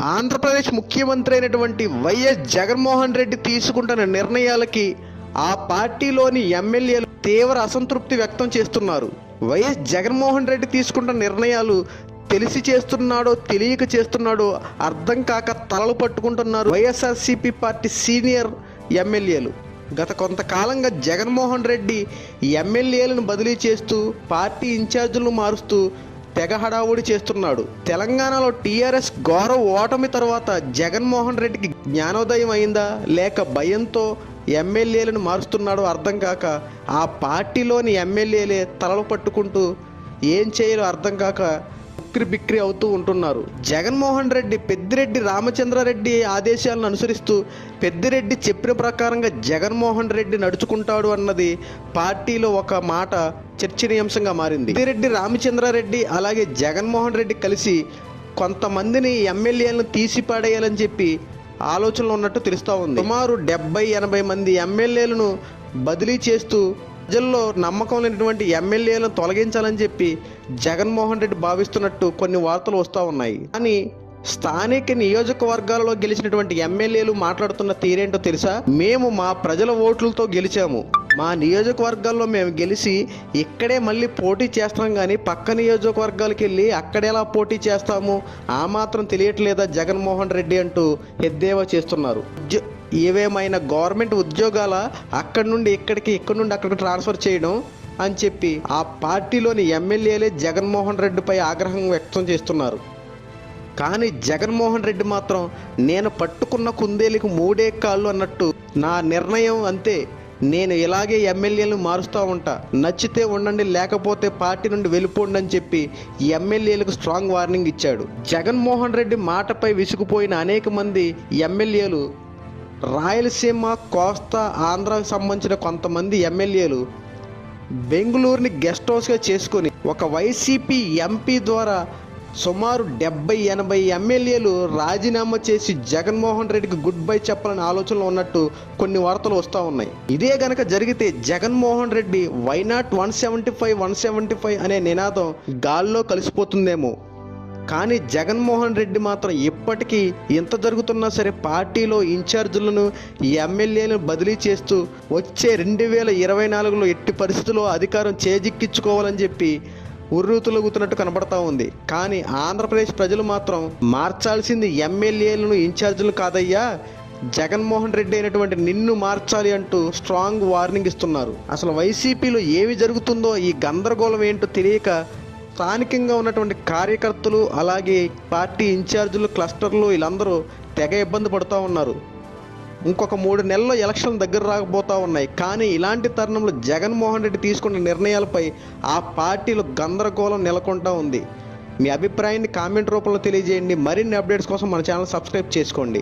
ఆంధ్రప్రదేశ్ ముఖ్యమంత్రి అయినటువంటి వైఎస్ జగన్మోహన్ రెడ్డి తీసుకుంటున్న నిర్ణయాలకి ఆ పార్టీలోని ఎమ్మెల్యేలు తీవ్ర అసంతృప్తి వ్యక్తం చేస్తున్నారు. వైఎస్ జగన్మోహన్ రెడ్డి తీసుకుంటున్న నిర్ణయాలు తెలిసి చేస్తున్నాడో తెలియక చేస్తున్నాడో అర్థం కాక తలలు పట్టుకుంటున్నారు వైఎస్ఆర్సీపీ పార్టీ సీనియర్ ఎమ్మెల్యేలు. గత కొంతకాలంగా జగన్మోహన్ రెడ్డి ఎమ్మెల్యేలను బదిలీ చేస్తూ పార్టీ ఇన్ఛార్జీలను మారుస్తూ తెగ హడావుడి చేస్తున్నాడు. తెలంగాణలో టీఆర్ఎస్ ఘోర ఓటమి తర్వాత జగన్మోహన్ రెడ్డికి జ్ఞానోదయం అయిందా? లేక భయంతో ఎమ్మెల్యేలను మారుస్తున్నాడో అర్థం కాక ఆ పార్టీలోని ఎమ్మెల్యేలే తలలు పట్టుకుంటూ ఏం చేయాలో అర్థం కాక ఉక్రి బిక్రి అవుతూ ఉంటున్నారు. జగన్మోహన్ రెడ్డి పెద్దిరెడ్డి రామచంద్రారెడ్డి ఆదేశాలను అనుసరిస్తూ పెద్దిరెడ్డి చెప్పిన ప్రకారంగా జగన్మోహన్ రెడ్డి నడుచుకుంటాడు అన్నది పార్టీలో ఒక మాట చర్చనీయాంశంగా మారింది. పెద్దిరెడ్డి రామచంద్రారెడ్డి అలాగే జగన్మోహన్ రెడ్డి కలిసి కొంతమందిని ఎమ్మెల్యేలను తీసి పాడేయాలని చెప్పి ఆలోచనలు ఉన్నట్టు తెలుస్తూ ఉంది. సుమారు డెబ్బై ఎనభై మంది ఎమ్మెల్యేలను బదిలీ చేస్తూ ప్రజల్లో నమ్మకం లేనటువంటి ఎమ్మెల్యేలను తొలగించాలని చెప్పి జగన్మోహన్ రెడ్డి భావిస్తున్నట్టు కొన్ని వార్తలు వస్తూ ఉన్నాయి. కానీ స్థానిక నియోజకవర్గాలలో గెలిచినటువంటి ఎమ్మెల్యేలు మాట్లాడుతున్న తీరేంటో తెలుసా? మేము మా ప్రజల ఓట్లతో గెలిచాము. మా నియోజకవర్గాల్లో మేము గెలిచి ఇక్కడే మళ్ళీ పోటీ చేస్తాం కానీ పక్క నియోజకవర్గాలకు వెళ్ళి అక్కడెలా పోటీ చేస్తాము? ఆ మాత్రం తెలియట్లేదా జగన్మోహన్ రెడ్డి అంటూ ఎద్దేవా చేస్తున్నారు. ఏవేమైనా గవర్నమెంట్ ఉద్యోగాల అక్కడి నుండి ఇక్కడికి ఇక్కడి నుండి అక్కడికి ట్రాన్స్ఫర్ చేయడం అని చెప్పి ఆ పార్టీలోని ఎమ్మెల్యేలే జగన్మోహన్ రెడ్డిపై ఆగ్రహం వ్యక్తం చేస్తున్నారు. కానీ జగన్మోహన్ రెడ్డి మాత్రం నేను పట్టుకున్న కుందేలికి మూడే కాళ్ళు అన్నట్టు నా నిర్ణయం అంతే. నేను ఇలాగే ఎమ్మెల్యేలను మారుస్తూ ఉంటా. నచ్చితే ఉండండి లేకపోతే పార్టీ నుండి వెళ్ళిపోండి అని చెప్పి ఎమ్మెల్యేలకు స్ట్రాంగ్ వార్నింగ్ ఇచ్చాడు. జగన్మోహన్ రెడ్డి మాటపై విసుగుపోయిన అనేక మంది ఎమ్మెల్యేలు రాయలసీమ కోస్తా ఆంధ్రాకు సంబంధించిన కొంతమంది ఎమ్మెల్యేలు బెంగళూరుని గెస్ట్ హౌస్గా చేసుకొని ఒక వైసీపీ ఎంపీ ద్వారా సుమారు డెబ్బై ఎనభై ఎమ్మెల్యేలు రాజీనామా చేసి జగన్మోహన్ రెడ్డికి గుడ్ బై చెప్పాలని ఆలోచనలో ఉన్నట్టు కొన్ని వార్తలు వస్తూ ఉన్నాయి. ఇదే గనక జరిగితే Jaganmohan Reddy why not one seventy five one seventy five అనే నినాదం గాల్లో కలిసిపోతుందేమో. కానీ జగన్మోహన్ రెడ్డి మాత్రం ఇప్పటికీ ఎంత జరుగుతున్నా సరే పార్టీలో ఇన్ఛార్జీలను ఎమ్మెల్యేలను బదిలీ చేస్తూ వచ్చే రెండు వేల ఇరవై నాలుగులో ఎట్టి పరిస్థితుల్లో అధికారం చేజిక్కించుకోవాలని చెప్పి ఉర్రూతులగుతున్నట్టు కనబడతా ఉంది. కానీ ఆంధ్రప్రదేశ్ ప్రజలు మాత్రం మార్చాల్సింది ఎమ్మెల్యేలను ఇన్ఛార్జీలు కాదయ్యా జగన్మోహన్ రెడ్డి అయినటువంటి నిన్ను మార్చాలి అంటూ స్ట్రాంగ్ వార్నింగ్ ఇస్తున్నారు. అసలు వైసీపీలో ఏమి జరుగుతుందో ఈ గందరగోళం ఏంటో తెలియక స్థానికంగా ఉన్నటువంటి కార్యకర్తలు అలాగే పార్టీ ఇన్ఛార్జీలు క్లస్టర్లు వీళ్ళందరూ తెగ ఇబ్బంది పడుతూ ఉన్నారు. ఇంకొక మూడు నెలల్లో ఎలక్షన్ దగ్గర రాకపోతా ఉన్నాయి. కానీ ఇలాంటి తరుణంలో జగన్మోహన్ రెడ్డి తీసుకున్న నిర్ణయాలపై ఆ పార్టీలో గందరగోళం నెలకొంటూ ఉంది. మీ అభిప్రాయాన్ని కామెంట్ రూపంలో తెలియజేయండి. మరిన్ని అప్డేట్స్ కోసం మన ఛానల్ సబ్స్క్రైబ్ చేసుకోండి.